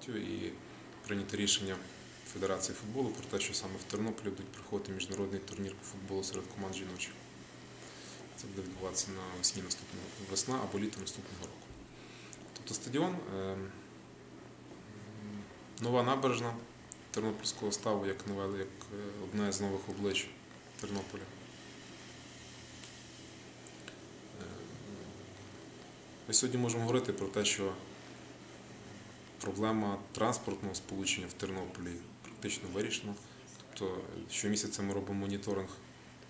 Закарпаттю і прийнято рішення Федерації футболу про те, що саме в Тернополі будуть проходити міжнародний турнір по футболу серед команд жіночих. Це буде відбуватися на весні наступного весна або літо наступного року. Тобто стадіон, е, нова набережна Тернопільського ставу, як нове, як е, одне з нових облич Тернополя. Е, Ми сьогодні можемо говорити про те, що проблема транспортного сполучення в Тернополі практично вирішена. Тобто щомісяця ми робимо моніторинг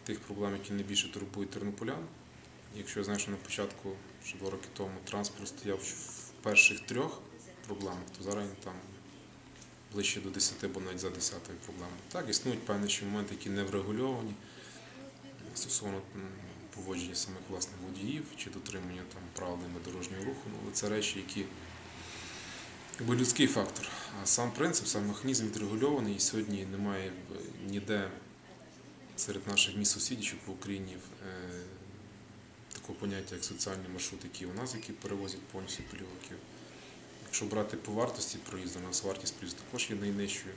тих проблем, які найбільше турбують тернополян. Якщо я знаю, що на початку, ще два роки тому, транспорт стояв в перших трьох проблемах, то зараз там ближче до 10, або навіть за десятою проблемою. Так, існують певні моменти, які не врегульовані стосовно поводження самих власних водіїв чи дотримання там правилами дорожнього руху, ну, але це речі, які якби людський фактор. А сам принцип, сам механізм відрегульований, і сьогодні немає ніде серед наших міст сусідів по Україні е, такого поняття, як соціальні маршрути, які у нас, які перевозять повністю пільговиків. Якщо брати по вартості проїзду, у нас вартість проїзду також є найнижчою.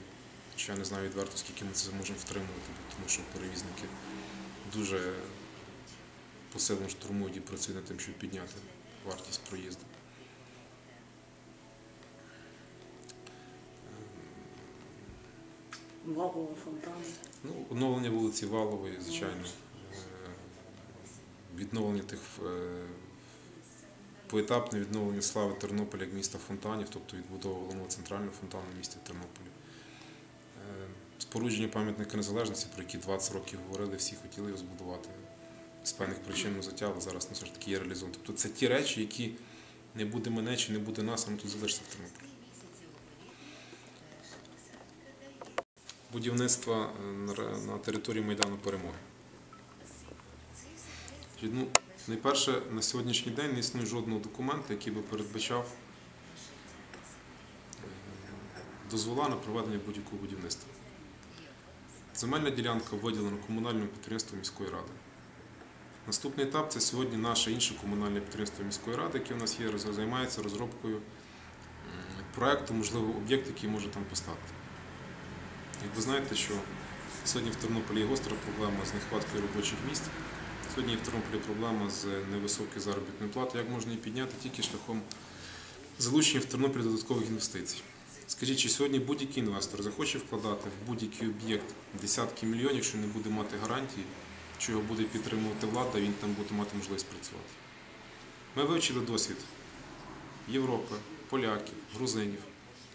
Ще я не знаю відверто, скільки ми це зможемо втримувати, тому що перевізники дуже посилено штурмують і працюють над тим, щоб підняти вартість проїзду. Валова фонтани. Ну, оновлення вулиці Валової, звичайно, е, відновлення тих е, поетапне відновлення слави Тернополя як міста фонтанів, тобто відбудова головного центрального фонтану в місті Тернополі. Е, Спорудження пам'ятника незалежності, про які 20 років говорили, всі хотіли його збудувати. З певних причин ми затягли, зараз ну, все ж таки є реалізовані. Тобто це ті речі, які не буде мене чи не буде нас, а ми тут залишиться в Тернополі. Будівництва е, на території Майдану Перемоги. Ну, найперше, на сьогоднішній день не існує жодного документу, який би передбачав е, дозвола на проведення будь-якого будівництва. Земельна ділянка виділена комунальному підприємству міської ради. Наступний етап це сьогодні наше інше комунальне підприємство міської ради, яке у нас є, займається розробкою м, проекту, можливо, об'єкт, який може там постати. Як ви знаєте, що сьогодні в Тернополі є гостра проблема з нехваткою робочих місць. Сьогодні в Тернополі проблема з невисокою заробітною платою. Як можна її підняти тільки шляхом залучення в Тернопіль додаткових інвестицій? Скажіть, чи сьогодні будь-який інвестор захоче вкладати в будь-який об'єкт десятки мільйонів, якщо не буде мати гарантії, що його буде підтримувати влада, він там буде мати можливість працювати? Ми вивчили досвід Європи, поляків, грузинів.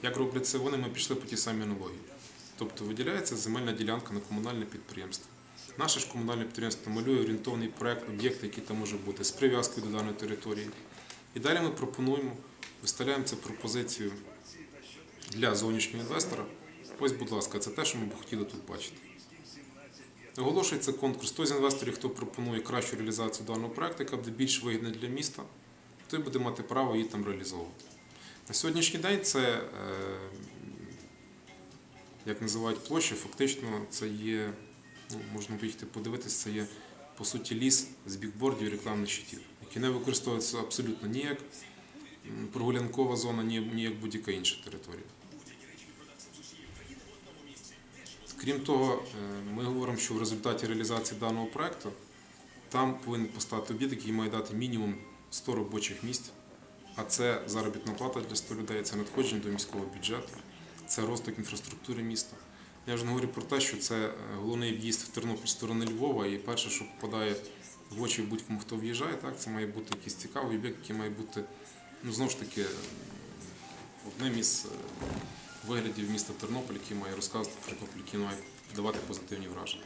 Як роблять це вони, ми пішли по тій самій аналогії. Тобто виділяється земельна ділянка на комунальне підприємство. Наше ж комунальне підприємство малює орієнтовний проект об'єкта, який там може бути з прив'язкою до даної території. І далі ми пропонуємо, виставляємо цю пропозицію для зовнішнього інвестора. Ось, будь ласка, це те, що ми б хотіли тут бачити. Оголошується конкурс. Той з інвесторів, хто пропонує кращу реалізацію даного проекту, яка буде більш вигідна для міста, той буде мати право її там реалізовувати. На сьогоднішній день це е, як називають площі, фактично це є, ну, можна поїхати подивитися, це є по суті ліс з бікбордів рекламних щитів, які не використовуються абсолютно ніяк прогулянкова зона, ні, як будь-яка інша територія. Крім того, е, ми говоримо, що в результаті реалізації даного проекту там повинен постати об'єкт, який має дати мінімум 100 робочих місць, а це заробітна плата для 100 людей, це надходження до міського бюджету це розвиток інфраструктури міста. Я вже не говорю про те, що це е, головний в'їзд в Тернопіль з сторони Львова, і перше, що попадає в очі будь-кому, хто в'їжджає, так, це має бути якийсь цікавий об'єкт, який має бути, ну знову ж таки, одним із е, виглядів міста Тернопіль, який має розказувати про Тернопіль, який має давати позитивні враження.